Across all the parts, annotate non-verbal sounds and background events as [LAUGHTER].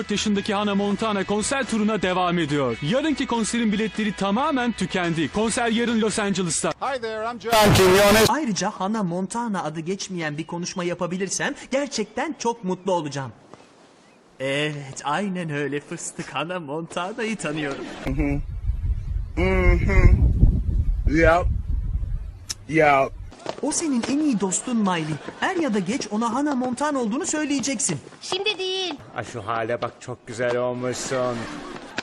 14 yaşındaki Hannah Montana konser turuna devam ediyor. Yarınki konserin biletleri tamamen tükendi. Konser yarın Los Angeles'ta. Hi there, I'm John Quinones. Ayrıca Hannah Montana adı geçmeyen bir konuşma yapabilirsem gerçekten çok mutlu olacağım. Evet, aynen öyle fıstık Hannah Montana'yı tanıyorum. Yep. Yep. O senin en iyi dostun Miley. Er ya da geç ona Hannah Montana olduğunu söyleyeceksin. Şimdi değil. Ay şu hale bak çok güzel olmuşsun.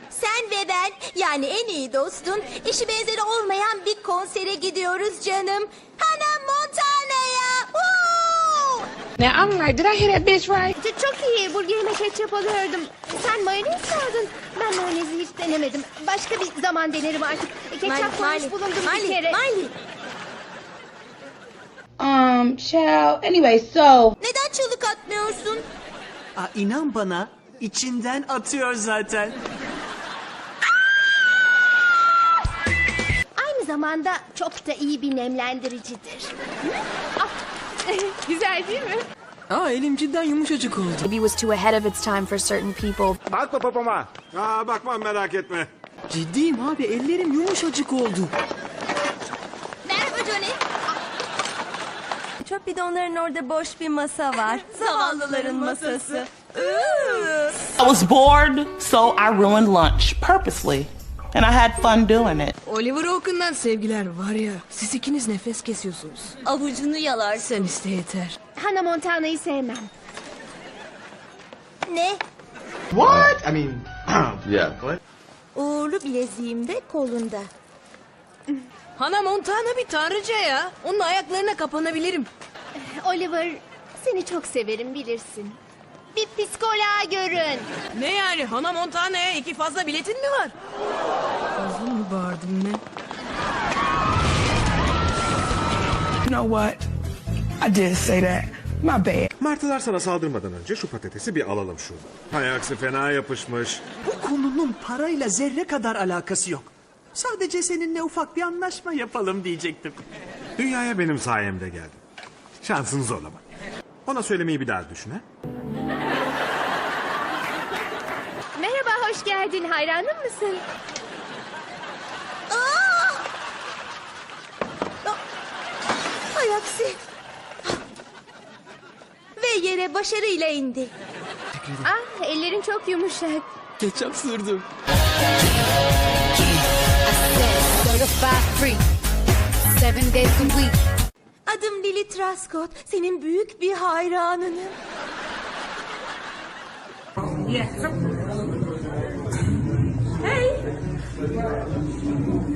Sen ve ben yani en iyi dostun eşi benzeri olmayan bir konsere gidiyoruz canım. Hannah Montana'ya. Woo! Now I'm right. Did I hear that bitch right? Ç- Çok iyi. Burgerime ketçap alıyordum. Sen mayonez sardın. Ben mayonezi hiç denemedim. Başka bir zaman denerim artık. Ketçap koymuş bulundum bir kere. Miley. Um, child. Anyway, so Neden çığlık atmıyorsun? Aa, inan bana içinden atıyor zaten. Aynı zamanda çok da iyi bir nemlendiricidir. Ah, [LAUGHS] Güzel değil mi? Aa elim cidden yumuşacık oldu. Maybe was too ahead of its time for certain people. Bakma papama. Aa bakmam merak etme. Ciddiyim abi ellerim yumuşacık oldu. Merhaba Johnny. Çöp bidonların orada boş bir masa var. [LAUGHS] Zavallıların masası. I was bored, so I ruined lunch purposely. And I had fun doing it. Oliver Oaken'dan sevgiler var ya. Siz ikiniz nefes kesiyorsunuz. Avucunu yalar. Sen iste yeter. Hannah Montana'yı sevmem. Ne? What? I mean, [CLEARS THROAT] yeah. What? Uğurlu bileziğim de kolunda. [LAUGHS] Hannah Montana bir tanrıça ya. Onun ayaklarına kapanabilirim. Oliver, seni çok severim bilirsin. Bir psikoloğa görün. Ne yani Hannah Montana'ya iki fazla biletin mi var? Fazla mı bağırdım ne? You know what? I did say that. My bad. Martılar sana saldırmadan önce şu patatesi bir alalım şuradan. Hay aksi fena yapışmış. Bu konunun parayla zerre kadar alakası yok. Sadece seninle ufak bir anlaşma yapalım diyecektim. Dünyaya benim sayemde geldin. Şansını zorlama. Ona söylemeyi bir daha düşün ha. Merhaba, hoş geldin. Hayranın mısın? Aa! Aksi. Ve yere başarıyla indi. Ah, ellerin çok yumuşak. Ketçap sürdüm. Certified free. Seven days a week. Adım Lily Truscott. Senin büyük bir hayranınım. Yes. Hey.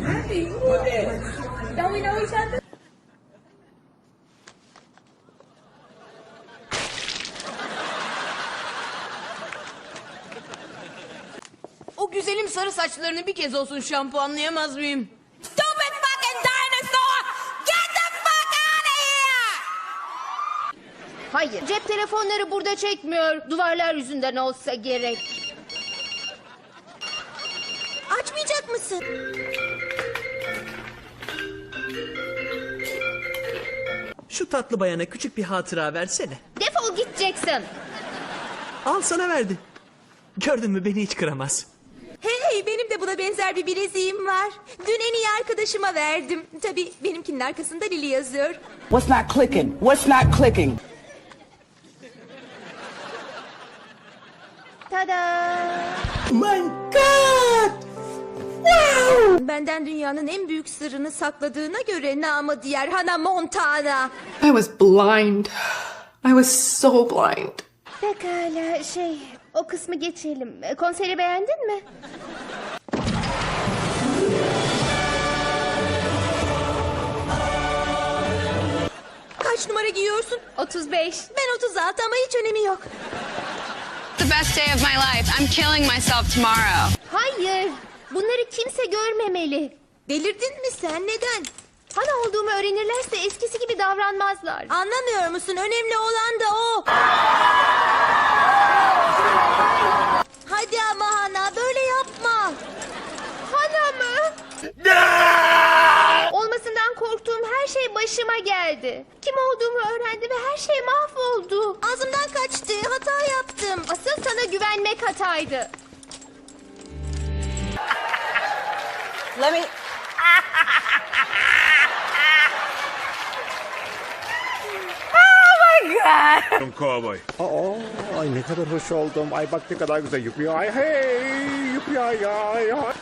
Happy. Who is? Don't we know each other? O güzelim sarı saçlarını bir kez olsun şampuanlayamaz mıyım? Stupid fucking dinosaur! Get the fuck out of here! Hayır, cep telefonları burada çekmiyor. Duvarlar yüzünden olsa gerek. Açmayacak mısın? Şu tatlı bayana küçük bir hatıra versene. Defol git Jackson. Al sana verdi. Gördün mü beni hiç kıramaz. Hey, benim de buna benzer bir bileziğim var. Dün en iyi arkadaşıma verdim. Tabii benimkinin arkasında Lili yazıyor. What's not clicking? What's not clicking? Tada! My God! Benden dünyanın en büyük sırrını sakladığına göre namı diğer Hannah Montana. I was blind. I was so blind. Pekala şey o kısmı geçelim. Konseri beğendin mi? Kaç numara giyiyorsun? 35. Ben 36 ama hiç önemi yok. The best day of my life. I'm killing myself tomorrow. Hayır. Bunları kimse görmemeli. Delirdin mi sen? Neden? Hana olduğumu öğrenirlerse eskisi gibi davranmazlar. Anlamıyor musun? Önemli olan da o. Hadi ama Hana böyle yapma. Hana mı? Olmasından korktuğum her şey başıma geldi. Kim olduğumu öğrendi ve her şey mahvoldu. Ağzımdan kaçtı. Hata yaptım. Asıl sana güvenmek hataydı. Let me... Kovboy. Aa, ay ne kadar hoş oldum. Ay bak ne kadar güzel yapıyor. Ay hey yapıyor ay ay ay.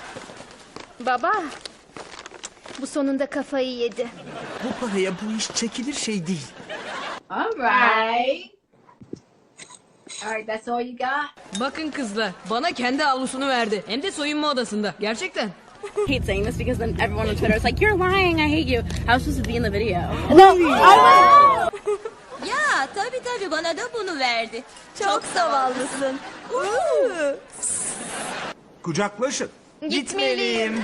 Baba, bu sonunda kafayı yedi. Bu paraya bu iş çekilir şey değil. Bakın kızlar bana kendi avlusunu verdi. Hem de soyunma odasında. Gerçekten. I hate saying this because then everyone on Twitter is like, "You're lying. I hate you." I was supposed to be in the video. [LAUGHS] Ya tabii tabii bana da bunu verdi. Çok zavallısın. Kucaklaşın. Gitmeliyim.